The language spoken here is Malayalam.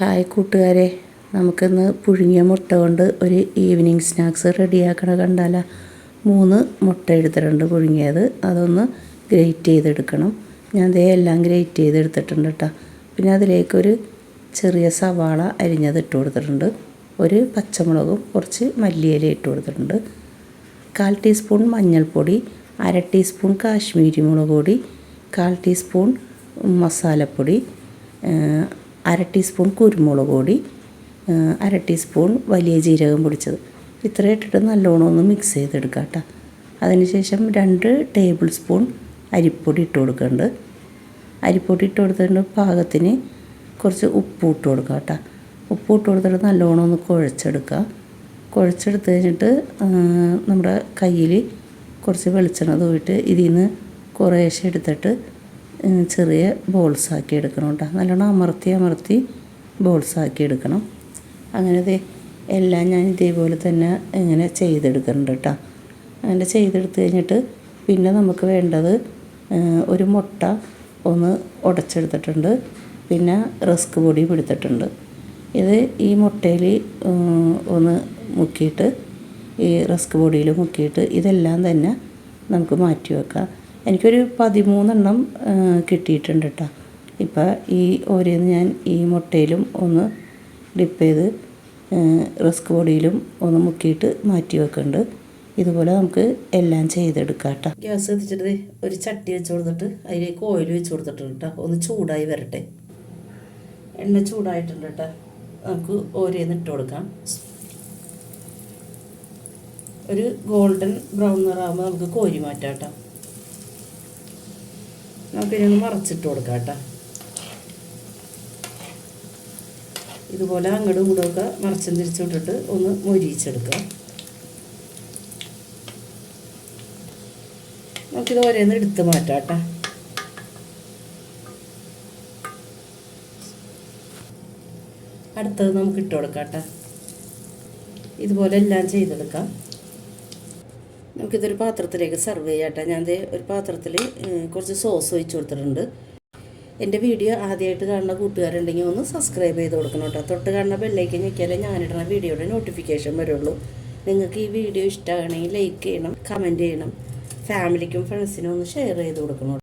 ഹായ് കൂട്ടുകാരെ. നമുക്കിന്ന് പുഴുങ്ങിയ മുട്ട കൊണ്ട് ഒരു ഈവനിങ് സ്നാക്സ് റെഡിയാക്കണ കണ്ടാല മൂന്ന് മുട്ട എടുത്തിട്ടുണ്ട് പുഴുങ്ങിയത്. അതൊന്ന് ഗ്രേറ്റ് ചെയ്തെടുക്കണം. ഞാൻ ദേ എല്ലാം ഗ്രേറ്റ് ചെയ്തെടുത്തിട്ടുണ്ട് കേട്ടോ പിന്നെ അതിലേക്കൊരു ചെറിയ സവാള അരിഞ്ഞത് ഇട്ട് കൊടുത്തിട്ടുണ്ട്. ഒരു പച്ചമുളകും കുറച്ച് മല്ലിയില ഇട്ട് കൊടുത്തിട്ടുണ്ട്. കാൽ ടീസ്പൂൺ മഞ്ഞൾപ്പൊടി അര ടീസ്പൂൺ കാശ്മീരി മുളക് പൊടി കാൽ ടീസ്പൂൺ മസാലപ്പൊടി അര ടീസ്പൂൺ കുരുമുളക് പൊടി അര ടീസ്പൂൺ വലിയ ജീരകം പൊടിച്ചത്. ഇത്ര ഇട്ടിട്ട് നല്ലോണം ഒന്ന് മിക്സ് ചെയ്തെടുക്കുക കേട്ടോ. അതിനുശേഷം രണ്ട് ടേബിൾ സ്പൂൺ അരിപ്പൊടി ഇട്ട് കൊടുക്കുന്നുണ്ട്. അരിപ്പൊടി ഇട്ട് കൊടുത്തിട്ട് പാകത്തിന് കുറച്ച് ഉപ്പ് ഇട്ട് കൊടുക്കുക കേട്ടോ. ഉപ്പ് ഇട്ട് കൊടുത്തിട്ട് നല്ലോണം ഒന്ന് കുഴച്ചെടുക്കുക കുഴച്ചെടുത്ത് കഴിഞ്ഞിട്ട് നമ്മുടെ കയ്യിൽ കുറച്ച് വെളിച്ചെണ്ണ തൂവിട്ട് ഇതിൽ നിന്ന് കുറേശ്ശെ എടുത്തിട്ട് ചെറിയ ബോൾസ് ആക്കി എടുക്കണം കേട്ടോ നല്ലോണം അമർത്തി അമർത്തി ബോൾസ് ആക്കി എടുക്കണം. അങ്ങനെ ദേ എല്ലാം ഞാൻ ഇതേപോലെ തന്നെ ഇങ്ങനെ ചെയ്തെടുക്കുന്നുണ്ട് കേട്ടോ അങ്ങനെ ചെയ്തെടുത്ത് കഴിഞ്ഞിട്ട് പിന്നെ നമുക്ക് വേണ്ടത് ഒരു മുട്ട ഒന്ന് ഉടച്ചെടുത്തിട്ടുണ്ട്. പിന്നെ റസ്ക് പൊടിയും എടുത്തിട്ടുണ്ട് ഇത് ഈ മുട്ടയിൽ ഒന്ന് മുക്കിയിട്ട് ഈ റസ്ക് പൊടിയിൽ മുക്കിയിട്ട് ഇതെല്ലാം തന്നെ നമുക്ക് മാറ്റി വെക്കാം. എനിക്കൊരു പതിമൂന്നെണ്ണം കിട്ടിയിട്ടുണ്ട് കേട്ടോ ഇപ്പം ഈ ഓരോന്ന് ഞാൻ ഈ മുട്ടയിലും ഒന്ന് ഡിപ്പ് ചെയ്ത് റിസ്ക് ബോഡിയിലും ഒന്ന് മുക്കിയിട്ട് മാറ്റി വെക്കുന്നുണ്ട് ഇതുപോലെ നമുക്ക് എല്ലാം ചെയ്തെടുക്കാം കേട്ടോ ഗ്യാസ് എത്തിച്ചിട്ട് ഒരു ചട്ടി വെച്ച് കൊടുത്തിട്ട് അതിലേക്ക് ഓയിൽ വെച്ച് കൊടുത്തിട്ടുണ്ട് കേട്ടോ ഒന്ന് ചൂടായി വരട്ടെ. എണ്ണ ചൂടായിട്ടുണ്ട് കേട്ടോ നമുക്ക് ഓരോന്ന് ഇട്ട് കൊടുക്കാം. ഒരു ഗോൾഡൻ ബ്രൗൺ നിറാകുമ്പോൾ നമുക്ക് കോരി മാറ്റാം കേട്ടോ നമുക്കിനി മറച്ചിട്ട് കൊടുക്കാം കേട്ടോ. ഇതുപോലെ അങ്ങോട്ടും കൂടെയൊക്കെ മറച്ചും തിരിച്ചു വിട്ടിട്ട് ഒന്ന് മൊരിയിച്ചെടുക്കുക. നമുക്കിത് ഓരോന്ന് എടുത്ത് മാറ്റാം കേട്ടോ. അടുത്തത് നമുക്ക് ഇട്ട് കൊടുക്കാം കേട്ടോ. ഇതുപോലെ എല്ലാം ചെയ്തെടുക്കാം. നമുക്കിതൊരു പാത്രത്തിലേക്ക് സെർവ് ചെയ്യാട്ടെ. ഞാൻ ദേ ഒരു പാത്രത്തിൽ കുറച്ച് സോസ് ഒഴിച്ച് കൊടുത്തിട്ടുണ്ട്. എന്റെ വീഡിയോ ആദ്യമായിട്ട് കാണുന്ന കൂട്ടുകാരുണ്ടെങ്കിൽ ഒന്ന് സബ്സ്ക്രൈബ് ചെയ്ത് കൊടുക്കണം കേട്ടോ. തൊട്ട് കാണുന്ന ബെല്ലേക്ക് ഞെക്കിയാലേ ഞാനിടുന്ന വീഡിയോയുടെ നോട്ടിഫിക്കേഷൻ വരുള്ളൂ. നിങ്ങൾക്ക് ഈ വീഡിയോ ഇഷ്ടമാണെങ്കിൽ ലൈക്ക് ചെയ്യണം കമന്റ് ചെയ്യണം. ഫാമിലിക്കും ഫ്രണ്ട്സിനും ഒന്ന് ഷെയർ ചെയ്ത് കൊടുക്കണം